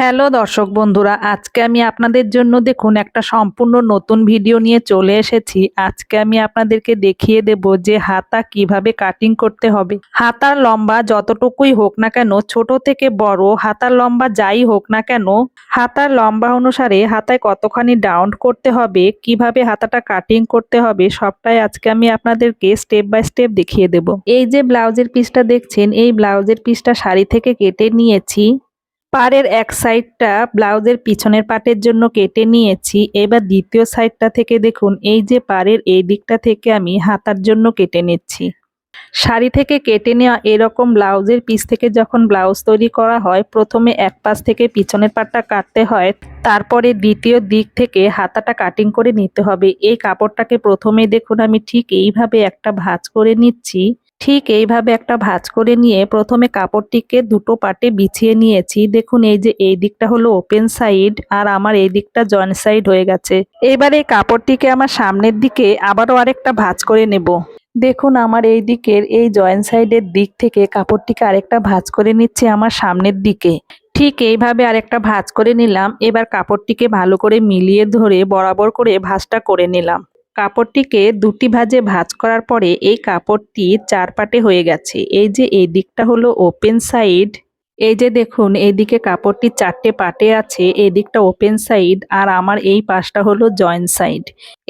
Hello দর্শক বন্ধুরা, আজকে আমি আপনাদের জন্য দেখুন একটা সম্পূর্ণ নতুন ভিডিও নিয়ে চলে এসেছি। আজকে আমি আপনাদেরকে দেখিয়ে দেব যে হাতা কীভাবে কাটিং করতে হবে। হাতার লম্বা যতটুকুই হোক না কেন, ছোট থেকে বড়, হাতার লম্বা যাই হোক না কেন, হাতার লম্বা অনুসারে হাতায় কতখানি ডাউন করতে হবে, কীভাবে হাতাটা কাটিং করতে হবে, সবটাই আজকে আমি আপনাদেরকে স্টেপ বাই স্টেপ দেখিয়ে দেব। এই যে ব্লাউজের পিসটা দেখছেন, এই ব্লাউজের পিসটা শাড়ি থেকে কেটে নিয়েছি। পাড়ের এক সাইডটা ব্লাউজের পিছনের পাটের জন্য কেটে নিয়েছি। এবার দ্বিতীয় সাইডটা থেকে দেখুন, এই যে পাড়ের এই দিকটা থেকে আমি হাতার জন্য কেটে নিচ্ছি। শাড়ি থেকে কেটে নেওয়া এরকম ব্লাউজের পিস থেকে যখন ব্লাউজ তৈরি করা হয়, প্রথমে এক পাশ থেকে পিছনের পাটটা কাটতে হয়, তারপরে দ্বিতীয় দিক থেকে হাতাটা কাটিং করে নিতে হবে। এই কাপড়টাকে প্রথমে দেখুন, আমি ঠিক এইভাবে একটা ভাঁজ করে নিচ্ছি। ঠিক এইভাবে একটা ভাঁজ করে নিয়ে প্রথমে কাপড়টিকে দুটো পাটে বিছিয়ে নিয়েছি। দেখুন, এই যে এই দিকটা হলো ওপেন সাইড আর আমার এই দিকটা জয়েন্ট সাইড হয়ে গেছে। এবার এই কাপড়টিকে আমার সামনের দিকে আবারও আরেকটা ভাঁজ করে নেব। দেখুন, আমার এই দিকের এই জয়েন্ট সাইডের দিক থেকে কাপড়টিকে আরেকটা ভাঁজ করে নিচ্ছে আমার সামনের দিকে। ঠিক এইভাবে আরেকটা ভাঁজ করে নিলাম। এবার কাপড়টিকে ভালো করে মিলিয়ে ধরে বরাবর করে ভাঁজটা করে নিলাম। কাপড়টিকে দুটি ভাজে ভাজ করার পরে এই কাপড়টি চার পাটে হয়ে গেছে। এই যে এই দিকটা হলো ওপেন সাইড এই যে দেখুন এইদিকে কাপড়টি চারটে পাটে আছে এই দিকটা ওপেন সাইড আর আমার এই পাশটা হলো জয়েন্ট সাইড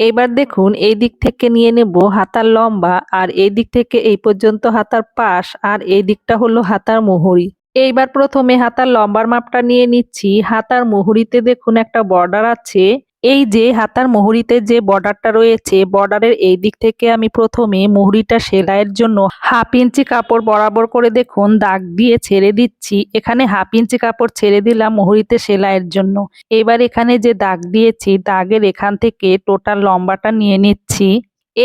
এবার দেখুন, এই দিক থেকে নিয়ে নেব হাতার লম্বা আর এই দিক থেকে এই পর্যন্ত হাতার পাশ আর এই দিকটা হলো হাতার মোহরি। এইবার প্রথমে হাতার লম্বার মাপটা নিয়ে নিচ্ছি। হাতার মোহরিতে দেখুন একটা বর্ডার আছে। এই যে হাতার মুহুরিতে যে বর্ডারটা রয়েছে, বর্ডারের এই দিক থেকে আমি প্রথমে মুহুরিটা সেলাইয়ের জন্য হাফ ইঞ্চি কাপড় বরাবর করে দেখুন, দাগ দিয়ে ছেড়ে দিচ্ছি। এখানে হাফ ইঞ্চি কাপড় ছেড়ে দিলাম মুহুরিতে সেলাইয়ের জন্য। এবার এখানে যে দাগ দিয়েছি, দাগের এখান থেকে টোটাল লম্বাটা নিয়ে নিচ্ছি।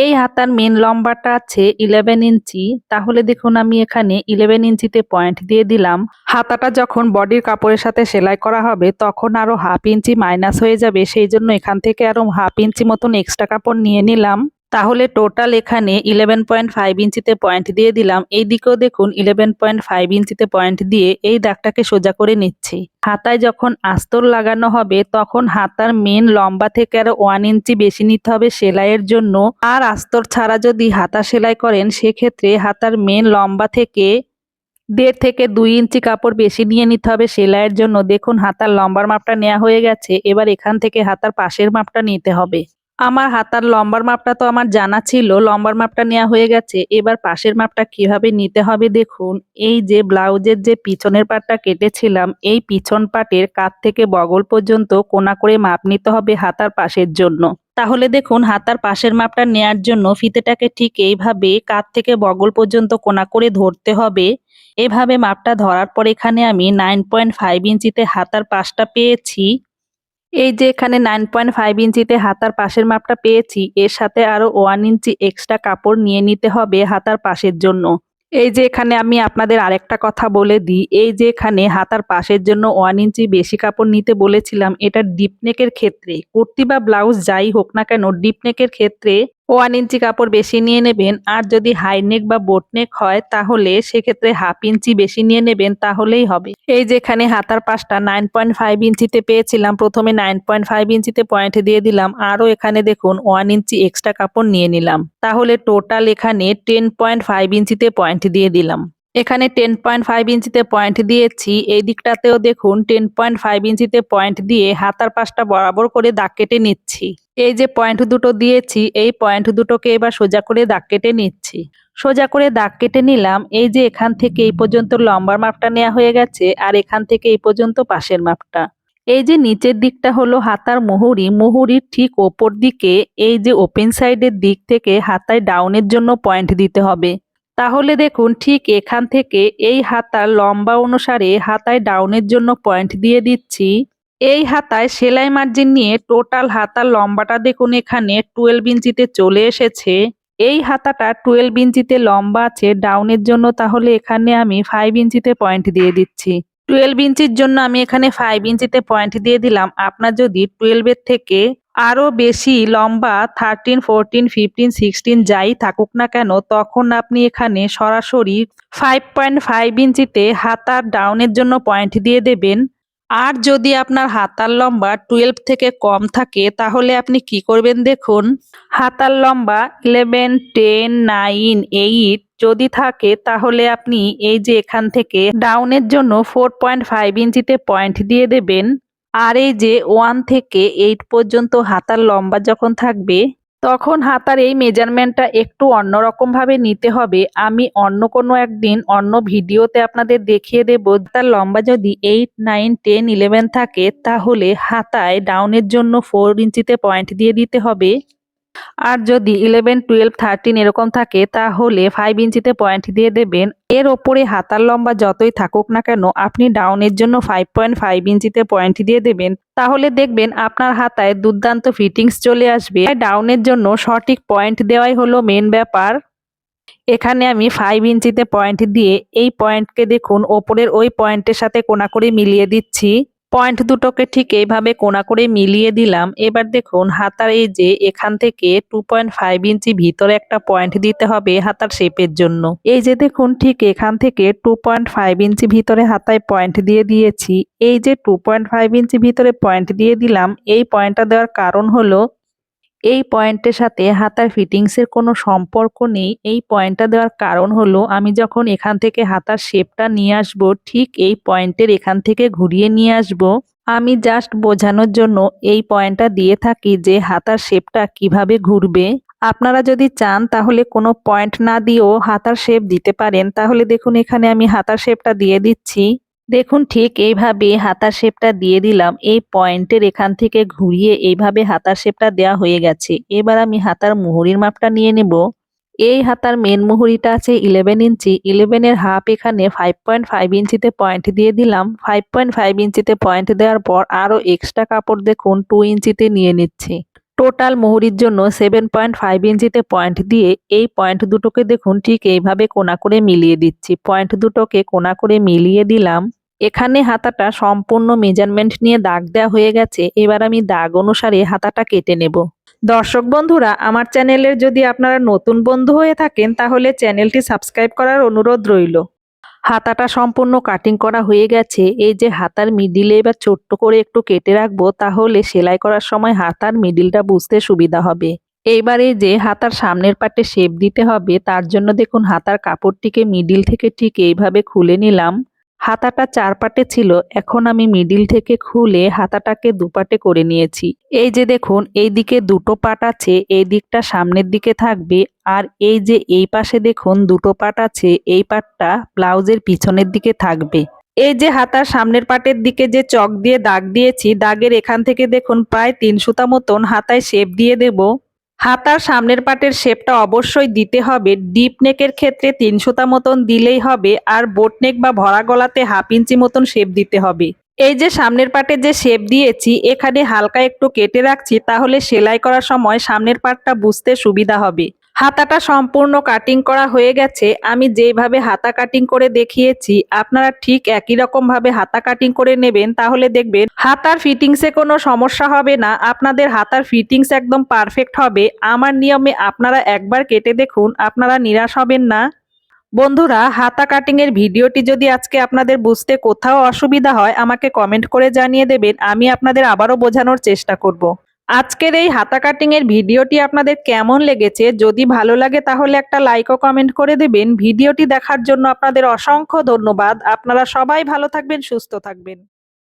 এই হাতার মেন লম্বাটা আছে ইলেভেন ইঞ্চি। তাহলে দেখুন আমি এখানে ইলেভেন ইঞ্চিতে পয়েন্ট দিয়ে দিলাম। হাতাটা যখন বডির কাপড়ের সাথে সেলাই করা হবে, তখন আরও হাফ ইঞ্চি মাইনাস হয়ে যাবে। সেই জন্য এখান থেকে আরও হাফ ইঞ্চি মতন এক্সট্রা কাপড় নিয়ে নিলাম। তাহলে টোটাল এখানে ইলেভেন পয়েন্ট ফাইভ ইঞ্চিতে পয়েন্ট দিয়ে দিলাম। এই দিকেও দেখুন ইলেভেন পয়েন্ট ফাইভ ইঞ্চিতে পয়েন্ট দিয়ে এই দাগটাকে সোজা করে নিচ্ছি। হাতায় যখন আস্তর লাগানো হবে, তখন হাতার মেন লম্বা থেকে আরও ওয়ান ইঞ্চি বেশি নিতে হবে সেলাইয়ের জন্য। আর আস্তর ছাড়া যদি হাতা সেলাই করেন, সেক্ষেত্রে হাতার মেন লম্বা থেকে দেড় থেকে দুই ইঞ্চি কাপড় বেশি নিয়ে নিতে হবে সেলাইয়ের জন্য। দেখুন হাতার লম্বার মাপটা নেওয়া হয়ে গেছে। এবার এখান থেকে হাতার পাশের মাপটা নিতে হবে। আমার হাতার লম্বার মাপটা তো আমার জানা ছিল, লম্বার মাপটা নেওয়া হয়ে গেছে। এবার পাশের মাপটা কীভাবে নিতে হবে দেখুন। এই যে ব্লাউজের যে পিছনের পাটটা কেটেছিলাম, এই পিছন পাটের কাত থেকে বগল পর্যন্ত কোনা করে মাপ নিতে হবে হাতার পাশের জন্য। তাহলে দেখুন, হাতার পাশের মাপটা নেয়ার জন্য ফিতেটাকে ঠিক এইভাবে কাত থেকে বগল পর্যন্ত কোনা করে ধরতে হবে। এভাবে মাপটা ধরার পর এখানে আমি নাইন পয়েন্ট ফাইভ ইঞ্চিতে হাতার পাশটা পেয়েছি। এই যে এখানে নাইন পয়েন্ট ফাইভ ইঞ্চিতে হাতার পাশের মাপটা পেয়েছি, এর সাথে আরও ওয়ান ইঞ্চি এক্সট্রা কাপড় নিয়ে নিতে হবে হাতার পাশের জন্য। এই যে এখানে আমি আপনাদের আরেকটা কথা বলে দিই, এই যে এখানে হাতার পাশের জন্য ওয়ান ইঞ্চি বেশি কাপড় নিতে বলেছিলাম, এটা ডিপনেকের ক্ষেত্রে, কুর্তি বা ব্লাউজ যাই হোক না কেন ডিপনেকের ক্ষেত্রে ওয়ান ইঞ্চি কাপড় বেশি নিয়ে নেবেন, আর যদি হাই নেক বা বোট নেক হয়, তাহলে সেক্ষেত্রে হাফ ইঞ্চি বেশি নিয়ে নেবেন, তাহলেই হবে। এই যেখানে হাতার পাশটা নাইন পয়েন্ট ফাইভ ইঞ্চিতে পেয়েছিলাম, প্রথমে নাইন পয়েন্ট ফাইভ ইঞ্চিতে পয়েন্ট দিয়ে দিলাম, আরও এখানে দেখুন ওয়ান ইঞ্চি এক্সট্রা কাপড় নিয়ে নিলাম। তাহলে টোটাল এখানে টেন পয়েন্ট ফাইভ ইঞ্চিতে পয়েন্ট দিয়ে দিলাম। এখানে টেন পয়েন্ট ফাইভ ইঞ্চিতে পয়েন্ট দিয়েছি। এই দিকটাতেও দেখুন টেন পয়েন্ট ফাইভ ইঞ্চিতে পয়েন্ট দিয়ে হাতার পাশটা বরাবর করে দাগ কেটে নিচ্ছি। এই যে পয়েন্ট দুটো দিয়েছি, এই পয়েন্ট দুটোকে এবার সোজা করে দাগ কেটে নিচ্ছি। সোজা করে দাগ কেটে নিলাম, এই যে এখান থেকে এই পর্যন্ত লম্বার মাপটা নেওয়া হয়ে গেছে, আর এখান থেকে এই পর্যন্ত পাশের মাপটা। এই যে নিচের দিকটা হলো হাতার মুহুরি, মুহুরির ঠিক ওপর দিকে এই যে ওপেন সাইডের দিক থেকে হাতায় ডাউনের জন্য পয়েন্ট দিতে হবে। তাহলে দেখুন, ঠিক এখান থেকে এই হাতার লম্বা অনুসারে হাতায় ডাউনের জন্য পয়েন্ট দিয়ে দিচ্ছি। এই হাতায় সেলাই মার্জিন নিয়ে টোটাল হাতার লম্বাটা দেখুন, এখানে টুয়েলভ ইঞ্চিতে চলে এসেছে। এই হাতাটা টুয়েলভ ইঞ্চিতে লম্বা আছে, ডাউনের জন্য তাহলে এখানে আমি ফাইভ ইঞ্চিতে পয়েন্ট দিয়ে দিচ্ছি। টুয়েলভ ইঞ্চির জন্য আমি এখানে ফাইভ ইঞ্চিতে পয়েন্ট দিয়ে দিলাম। আপনার যদি টুয়েলভের থেকে আরও বেশি লম্বা থার্টিন ফোরটিন ফিফটিন সিক্সটিন যাই থাকুক না কেন, তখন আপনি এখানে সরাসরি ফাইভ পয়েন্ট ফাইভ ইঞ্চিতে হাতার ডাউনের জন্য পয়েন্ট দিয়ে দেবেন। আর যদি আপনার হাতার লম্বা টুয়েলভ থেকে কম থাকে, তাহলে আপনি কি করবেন দেখুন? হাতার লম্বা ইলেভেন টেন নাইন এইট যদি থাকে, তাহলে আপনি এই যে এখান থেকে ডাউনের জন্য ফোর পয়েন্ট ফাইভ ইঞ্চিতে পয়েন্ট দিয়ে দেবেন। আর এই যে ওয়ান থেকে এইট পর্যন্ত হাতার লম্বা যখন থাকবে তখন হাতার এই মেজারমেন্টটা একটু অন্যরকম ভাবে নিতে হবে। আমি অন্য কোনো একদিন অন্য ভিডিওতে আপনাদের দেখিয়ে দেব। তার লম্বা যদি এইট নাইন টেন ইলেভেন থাকে, তাহলে হাতায় ডাউনের জন্য ফোর ইঞ্চিতে পয়েন্ট দিয়ে দিতে হবে। আর যদি ইলেভেন টুয়েলভ থার্টিন এরকম থাকে, তাহলে ফাইভ ইঞ্চিতে পয়েন্ট দিয়ে দেবেন। এর ওপরে হাতার লম্বা যতই থাকুক না কেন, আপনি ডাউনের জন্য ফাইভ পয়েন্ট ফাইভ ইঞ্চিতে পয়েন্ট দিয়ে দেবেন। তাহলে দেখবেন আপনার হাতায় দুর্দান্ত ফিটিংস চলে আসবে। ডাউনের জন্য সঠিক পয়েন্ট দেওয়াই হলো মেন ব্যাপার। এখানে আমি ফাইভ ইঞ্চিতে পয়েন্ট দিয়ে এই পয়েন্টকে দেখুন, ওপরের ওই পয়েন্টের সাথে কোনা করে মিলিয়ে দিচ্ছি। পয়েন্ট দুটোকে ঠিক এইভাবে কোনা করে মিলিয়ে দিলাম। এবার দেখুন, হাতার এই যে এখান থেকে টু পয়েন্ট ফাইভ ইঞ্চি ভিতরে একটা পয়েন্ট দিতে হবে হাতার শেপের জন্য। এই যে দেখুন, ঠিক এখান থেকে টু পয়েন্ট ফাইভ ইঞ্চি ভিতরে হাতায় পয়েন্ট দিয়ে দিয়েছি। এই যে টু পয়েন্ট ফাইভ ইঞ্চি ভিতরে পয়েন্ট দিয়ে দিলাম, এই পয়েন্টটা দেওয়ার কারণ হলো এই পয়েন্টের সাথে হাতার ফিটিংসের কোনো সম্পর্ক নেই। এই পয়েন্টটা দেওয়ার কারণ হলো, আমি যখন এখান থেকে হাতার শেপটা নিয়ে আসব, ঠিক এই পয়েন্টের এখান থেকে ঘুরিয়ে নিয়ে আসব, আমি জাস্ট বোঝানোর জন্য এই পয়েন্টটা দিয়ে থাকি যে হাতার শেপটা কীভাবে ঘুরবে। আপনারা যদি চান তাহলে কোনো পয়েন্ট না দিয়েও হাতার শেপ দিতে পারেন। তাহলে দেখুন, এখানে আমি হাতার শেপটা দিয়ে দিচ্ছি। দেখুন, ঠিক এইভাবে হাতার শেপটা দিয়ে দিলাম। এই পয়েন্টের এখান থেকে ঘুরিয়ে এইভাবে হাতার শেপটা দেওয়া হয়ে গেছে। এবার আমি হাতার মুহুরির মাপটা নিয়ে নেব। এই হাতার মেন মুহুরিটা আছে ইলেভেন ইঞ্চি। ইলেভেনের হাফ এখানে ফাইভ পয়েন্ট ফাইভ ইঞ্চিতে পয়েন্ট দিয়ে দিলাম। ফাইভ পয়েন্ট ফাইভ ইঞ্চিতে পয়েন্ট দেওয়ার পর আরও এক্সট্রা কাপড় দেখুন টু ইঞ্চিতে নিয়ে নিচ্ছি। টোটাল মুহুরির জন্য সেভেন পয়েন্ট ফাইভ ইঞ্চিতে পয়েন্ট দিয়ে এই পয়েন্ট দুটোকে দেখুন ঠিক এইভাবে কোনা করে মিলিয়ে দিচ্ছি। পয়েন্ট দুটোকে কোনা করে মিলিয়ে দিলাম। এখানে হাতাটা সম্পূর্ণ মেজারমেন্ট নিয়ে দাগ দেওয়া হয়ে গেছে। এবার আমি দাগ অনুসারে হাতাটা কেটে নেব। দর্শক বন্ধুরা, আমার চ্যানেলের যদি আপনারা নতুন বন্ধু হয়ে থাকেন, তাহলে চ্যানেলটি সাবস্ক্রাইব করার অনুরোধ রইল। হাতাটা সম্পূর্ণ কাটিং করা হয়ে গেছে। এই যে হাতার মিডিলে এবার ছোট্ট করে একটু কেটে রাখব, তাহলে সেলাই করার সময় হাতার মিডিলটা বুঝতে সুবিধা হবে। এইবারে যে হাতার সামনের পাটে শেপ দিতে হবে, তার জন্য দেখুন হাতার কাপড়টিকে মিডিল থেকে ঠিক এইভাবে খুলে নিলাম। হাতাটা চারপাটে ছিল, এখন আমি মিডিল থেকে খুলে হাতাটাকে দুপাটে করে নিয়েছি। এই যে দেখুন, এই দিকে দুটো পাট আছে, এই দিকটা সামনের দিকে থাকবে, আর এই যে এই পাশে দেখুন, দুটো পাট আছে, এই পাটটা ব্লাউজের পিছনের দিকে থাকবে। এই যে হাতার সামনের পাটের দিকে যে চক দিয়ে দাগ দিয়েছি, দাগের এখান থেকে দেখুন, প্রায় তিন সুতা মতন হাতায় শেপ দিয়ে দেব। হাতার সামনের পাটের শেপটা অবশ্যই দিতে হবে। ডিপ নেকের ক্ষেত্রে তিনশোতা মতন দিলেই হবে আর বোট নেক বা ভরা গলাতে হাফ ইঞ্চি মতন শেপ দিতে হবে। এই যে সামনের পাটে যে শেপ দিয়েছি, এখানে হালকা একটু কেটে রাখছি, তাহলে সেলাই করার সময় সামনের পাটটা বুঝতে সুবিধা হবে। হাতাটা সম্পূর্ণ কাটিং করা হয়ে গেছে। আমি যেভাবে হাতা কাটিং করে দেখিয়েছি, আপনারা ঠিক একই রকম ভাবে হাতা কাটিং করে নেবেন, তাহলে দেখবেন হাতার ফিটিংসে কোনো সমস্যা হবে না। আপনাদের হাতার ফিটিংস একদম পারফেক্ট হবে। আমার নিয়মে আপনারা একবার কেটে দেখুন, আপনারা নিরাশ হবেন না। বন্ধুরা, হাতা কাটিং এর ভিডিওটি যদি আজকে আপনাদের বুঝতে কোথাও অসুবিধা হয়, আমাকে কমেন্ট করে জানিয়ে দেবেন। আমি আপনাদের আবারও বোঝানোর চেষ্টা করব। আজকের এই হাতা কাটিং এর ভিডিওটি আপনাদের কেমন লেগেছে? যদি ভালো লাগে তাহলে একটা লাইক ও কমেন্ট করে দেবেন। ভিডিওটি দেখার জন্য আপনাদের অসংখ্য ধন্যবাদ। আপনারা সবাই ভালো থাকবেন, সুস্থ থাকবেন।